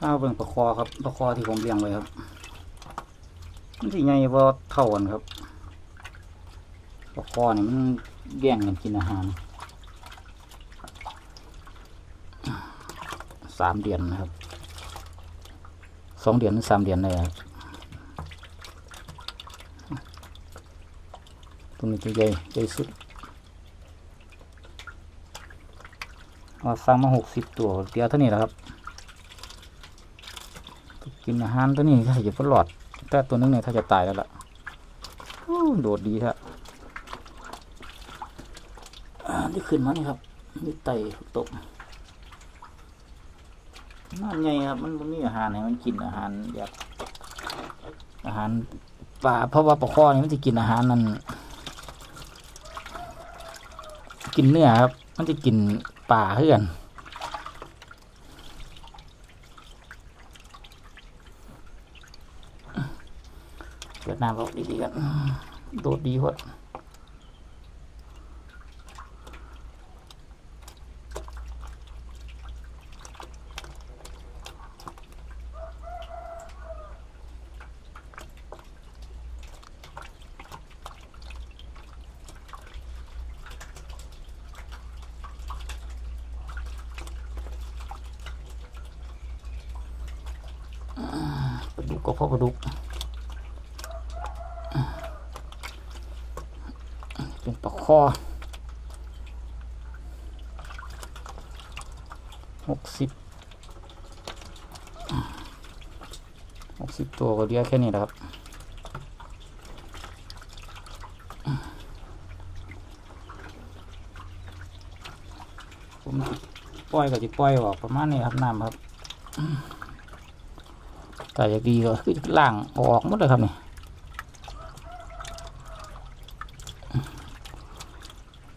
ข้าวเบิ่งปลาคอครับปลาคอที่ผมเลี้ยงไว้ครับมันสิใหญ่บ่เท่ากันครับปลาคอนี่มันแย่งกันกินอาหารสามเดือนนะครับสองเดือนหรือสามเดือนเลยครับตัวนี้ตัวใหญ่ใหญ่สุดมาสั่งมาหกสิบตัวเดียวเท่านี้แหละครับ กินอาหารตัวนี้ถ้าจะพลอด แต่ตัวนึงเนี่ยถ้าจะตายแล้วล่ะโดดดีครับอ่านี่ขึ้นมานี่ครับนี่ไตตกน่าใหญ่ครับ มันมีอาหารให้มันกินอาหารแบบอาหารปลาเพราะว่าปลาข้อนี่มันจะกินอาหารนั่นกินเนื้อครับ มันจะกินปลาเพื่อน ดน้ำเราดีๆกันโดดดีพอดปลาดุกก็พอปลาดุก เป็นปลาค อหกสิบหกสิบตัวก็เหลือแค่นี้แหละครับผมปล่อยก็จะปล่อยออกประมาณนี้ครับน้ำครับแต่อยากดีก็คือล่างออกหมดเลยครับนี่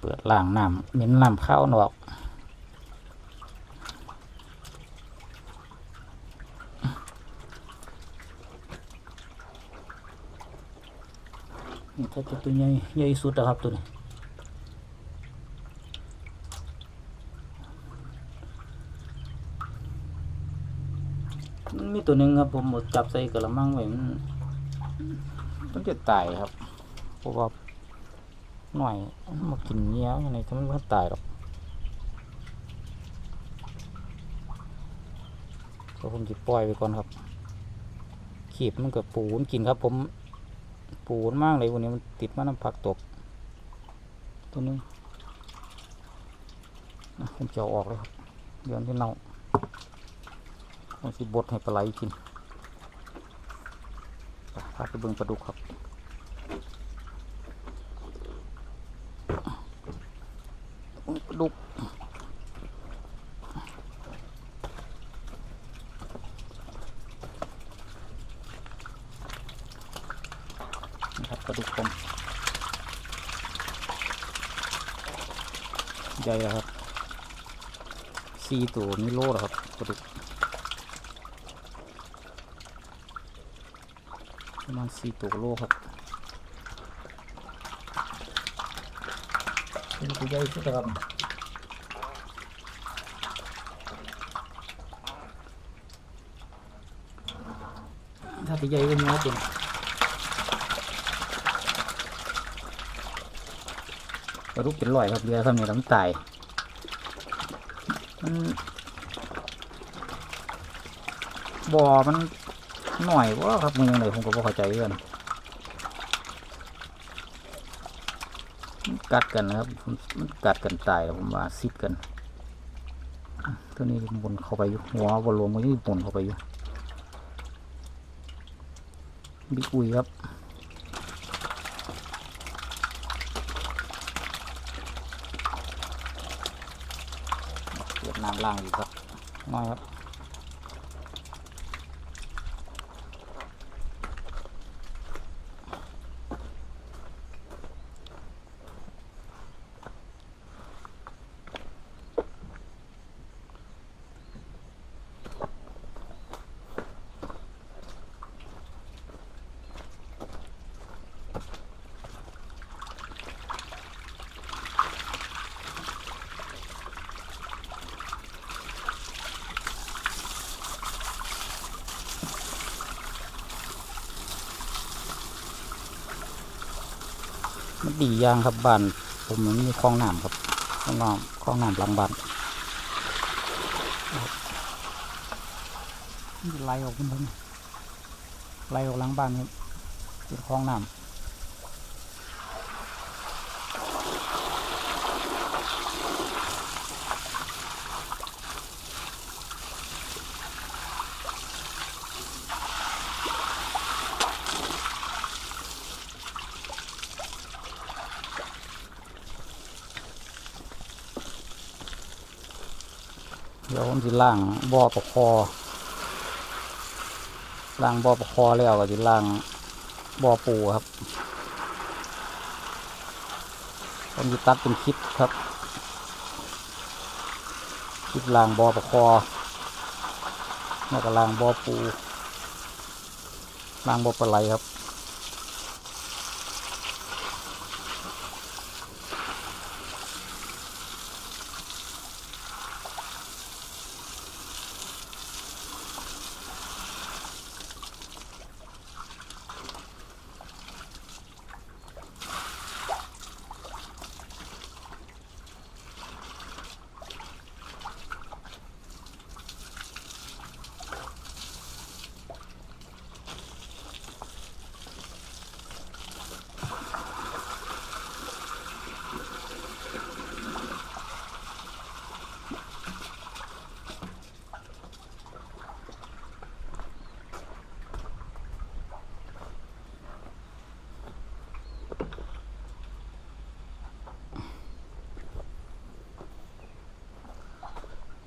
เปิด ล่างน้ำเน้นน้ำเข้าออกนี่ถ้าจะตัวใหญ่ใหญ่สุดนะครับตัวนี้มันมีตัวหนึ่งครับผมหมดจับใส่กระมังไว้มันมันจะตายครับเพราะว่า หน่อยมันมากินเงี้ยวยังไงถ้ามันไม่ตายหรอกก็ผมจะปล่อยไปก่อนครับ ขีบมันเกับปูนกินครับ ผมปูนมากเลยวันนี้มันติดมาน้ำผักตก ตัวนึงผมจะเอาออกเลยครับเดี๋ยวที่เน่าผมสิบดให้ปลาไหลกินพาไปเบิ่งปลาดุกครับ ปลาดุกนะครับปลาดุกผม ใหญ่แล้วครับสี่ตัวนี่โลแล้วครับปลาดุกประมาณสี่ตัวโลครับเป็นตัวใหญ่สุดแล้วครับถ้าตัวใหญ่ก็มีนะ จริงปลาดุกเป็นรอยครับเรือทำเนี่ยน้ำตายมันบ่อมันหน่อยว่าครับมันยังไงผมก็บ่เข้าใจกันมันกัดกันนะครับมันกัดกันตายผมว่าซิดกันตัวนี้บนเข้าไปอยู่หัวบนรวมมันยังบนเข้าไปอยู่บิ๊กอุยครับเวียดนาม ล่างอีกครับน้อยครับ ดีอย่างครับบ้านผมมันมีคลองน้ำครับคลองน้ำคลองน้ำหลังบ้านมันไหลออกขึ้นไปนี่ไหลออกหลังบ้านครับเป็นคลองน้ำ เดี๋ยวผมสิล่างบ่อปกคอล่างบ่อปกคอแล้วก็สิล่างบ่อปูครับผมจะตัดเป็นคลิปครับคลิปล่างบ่อปกคอแล้วก็ล่างบ่อปูล่างบ่อปลาไหลครับ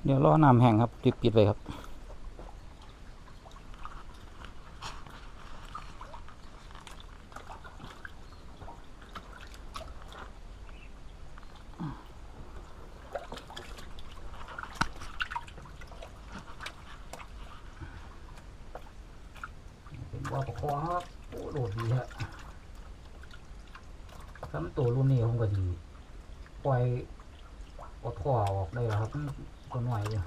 เดี๋ยวรอน้ำแห้งครับปิดปิดไปครับเป็นว่าประคองครับโอ้โดดดีฮะถ้ามันตัวรุ่นนี้ผมก็ดีปล่อยเอดท่อออกได้แล้วครับ มันตัวหน่อยอยู่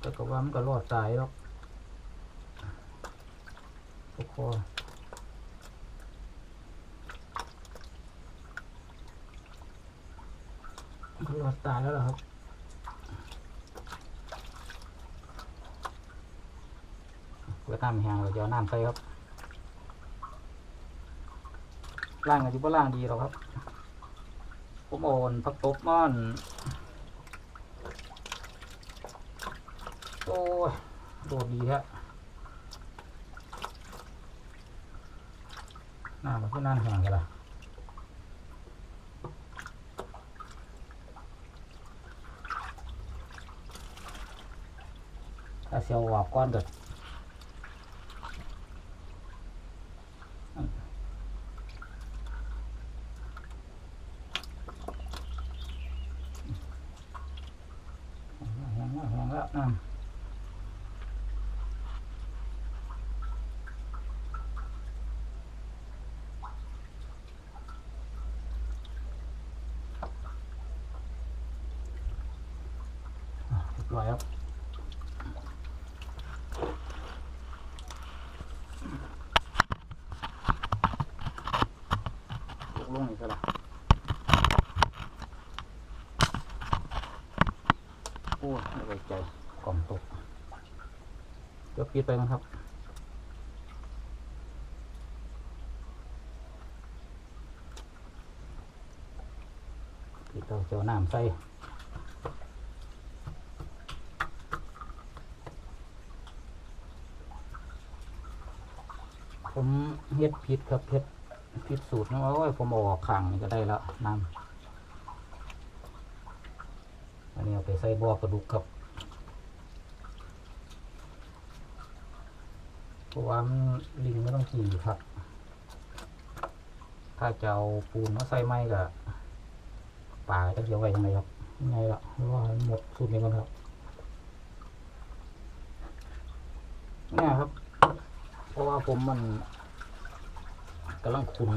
แต่ก็ว่ามันก็รอดตายหรอกประคอรอดตายแล้วล่ะครับเพื่อน้ำแห้งเราจะน้ำใส่ครับล่างกันที่ว่าล่างดีหรอกครับ ผมโอนผักตบม่อน โอ้ยโดดดีฮะน้ำมันก็น้ำแห้งกันละถ้าเสียวหวบก้อนเกิด แห้งแล้วแห้งแล้วน้ำอะเรียบร้อยครับยกลงอีกแล้วโอ้ยไม่ไว้ใจกล่องตกเดี๋ยวปิดไปนะครับปิดเตาเจียวน้ำใส่ผมเฮ็ดผิดครับเฮ็ดผิดสูตรนะว่าโอ้ยผมออกข้างนี่ก็ได้แล้วน้ำอันนี้เอาไปใส่บอปลาดุกครับเพราะว่ามันลิงไม่ต้องขี่ครับ ถ้าจะเอาปูนมาใส่ไม้ก็ป่าจะเกี่ยวไว้ยังไงครับยังไงล่ะรอให้หมดสูตรนี้ก่อนครับเนี่ยครับ เพราะว่าผมมัน กำลังขุน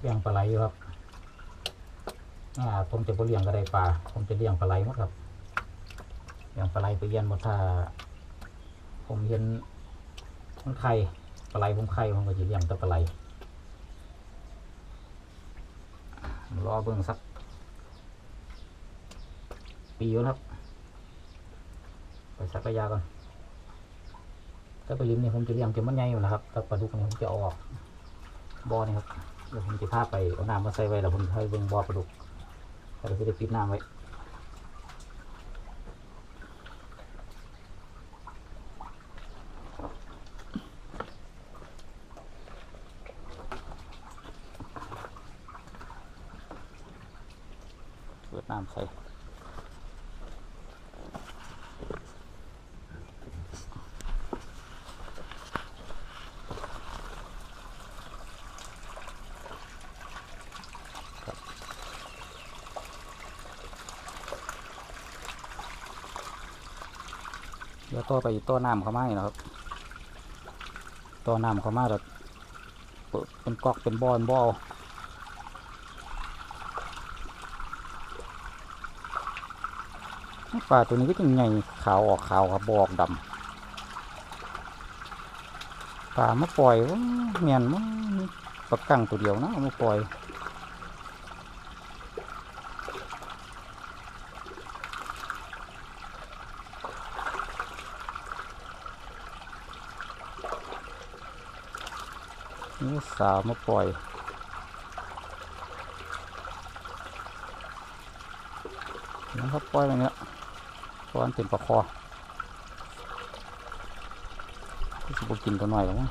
เลี้ยงปลาไหลครับอ่าผมจะไปเลี้ยงกระไดปลา ผมจะเลี้ยงปลาไหลหมดครับเลี้ยงปลาไหลไปเย็นหมดถ้า ผมเย็นมันไข่ปลาไหลผมไข่ผมก็จะเลี้ยงแต่ปลาไหลรอเบิ่งสัก ปีอยู่นะครับไปสักระยะก่อน ถ้าไปริมเนี่ยผมจะเลี้ยงจนมันใหญ่อยู่นะครับถ้าปลาดุกเนี่ยผมจะเอาออกบ่อนี่ครับเดี๋ยวผมจะพาไปเอาน้ำมาใส่ไว้แล้วผมจะให้เบิ่งบ่อปลาดุกแล้วก็จะปิดน้ำไว้เปิดน้ำใส่ ดี๋ยวต่อไปต่อน้ำเขามาอีกนะครับต่อน้ำเขามาแบบเป็นกอกเป็นบอลบอลปลาตัวนี้ก็ยังไงขาวออกขาวครับบอกดำปลามาปล่อยว่าเมียนมั้งปลากังตัวเดียวนะมาปล่อย นี่สาวมาปล่อย นะครับปล่อยแบบเนี้ยเพราะมันเต็มประคอที่สิบกินตัวหน่อยหรือมั้ง